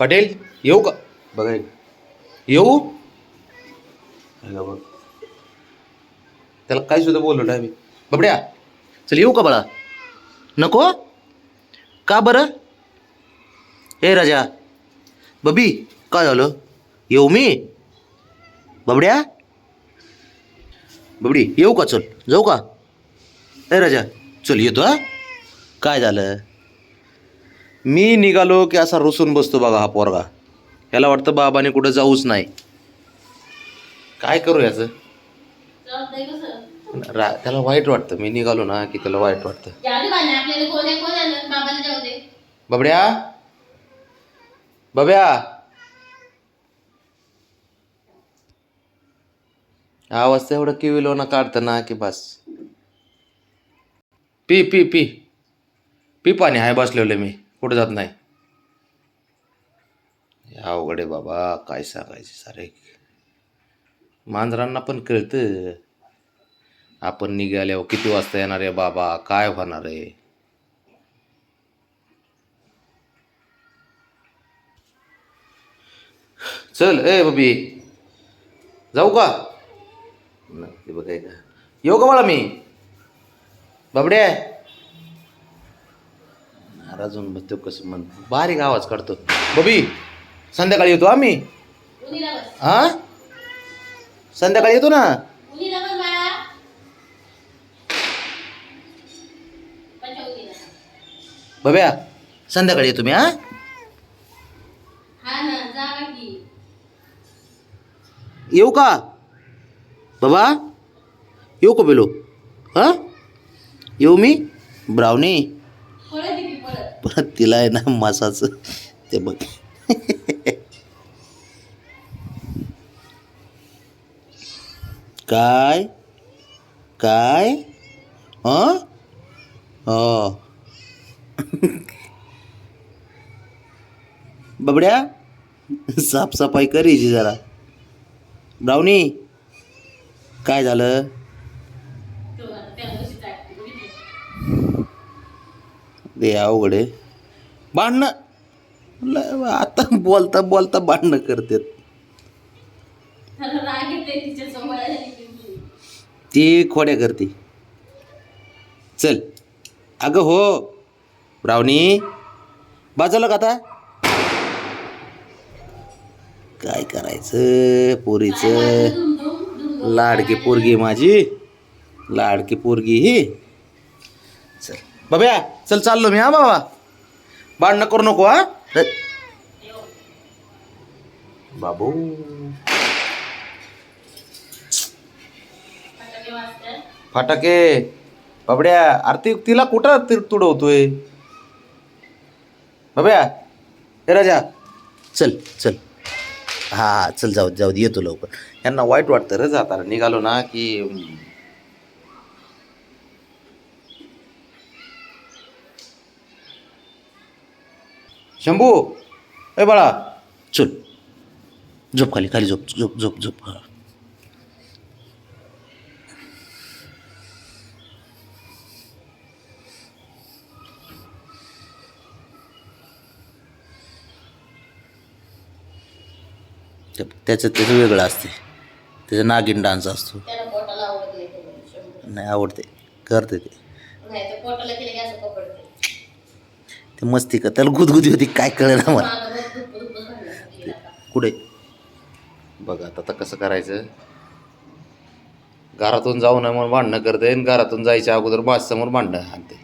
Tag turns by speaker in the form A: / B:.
A: पाटील येऊ का? बघा. येऊ? बघ. त्याला काय सुद्धा बोललो नाही मी. बबड्या चल येऊ का बाळा? नको? का बरं? ए राजा बबी काय झालं? येऊ मी? बबड्या? बबडी येऊ का? चल जाऊ का? ए राजा चल येतो हा. काय झालं? मी निघालो की असा रुसून बसतो बघा हा पोरगा. ह्याला वाटतं बाबाने कुठं जाऊच नाही. काय करू याचं? रा त्याला वाईट वाटतं. मी निघालो ना की त्याला वाईट वाटतं. बबड्या? बब्या आवाज तेवढं किविलो ना काढतं ना की बस. पी पी पी. पी पाणी आहे बसलेलं मी. पुढे जात नाही. अवघड आहे बाबा काय सांगायचे सारे. मांजरांना पण कळतं. आपण निघाल्यावर किती वाजता येणार आहे बाबा काय होणार आहे? चल ए बबी जाऊ का? नाही बघाय का येऊ का मला मी? बाबड्या? नाराज होऊन बसतो कसं म्हण बारीक आवाज काढतो. बबी संध्याकाळी येतो आम्ही. हा? संध्याकाळी येतो ना? बब्या संध्याकाळी येतो मी हा?
B: हा
A: येऊ का? बाबा येऊ का बेलो? हा? येऊ मी? ब्राउनी पण तिला आहे ना मासाचं. ते बघ. काय? काय? हं? हो. बबड्या साफसफाई करायची जरा. ब्राउनी काय झालं
B: तो आता त्याला कशी चाटते बघितलं
A: अवघड आहे. भांडणं? ल- आता बोलता बोलता भांडणं करतात. ती खोड्या करते. चल. अगं हो. ब्रावणी बाजूला का आता? काय करायचं पोरीचं. लाडकी पोरगी माझी. लाडकी पोरगी ही. चल. बाब्या चल चाललो मी हा बाबा. भांडणं करू नको हा. बाबू.
B: फटाके.
A: बाबड्या आरती तिला कुठं तुडवतोय? बाब्या हे राजा चल चल. हा हा चल जाऊ जाऊ येतो लवकर. यांना वाईट वाटतं रे जाताना. निघालो ना की शंभू ए बाळा. चल. झोप खाली खाली झोप झोप झोप झोप. हा. ते- त्याचं त्याचं वेगळं असते त्याचं नागिन डान्स असतो.
B: त्याला पोटाला आवडत नाही ते बोलले, शंभर.
A: नाही आवडते करते ते
B: नाही तर पोटाला केले की असं पकडते
A: ते मस्ती कर त्याला गुदगुदी होती काय कळलं ना. मला. कुठे? बघा आता आता कसं करायचं? घरातून जाऊ नये म्हणून भांडणं करते आणि घरातून जायच्या अगोदर माझ्यासमोर भांडणं आणते.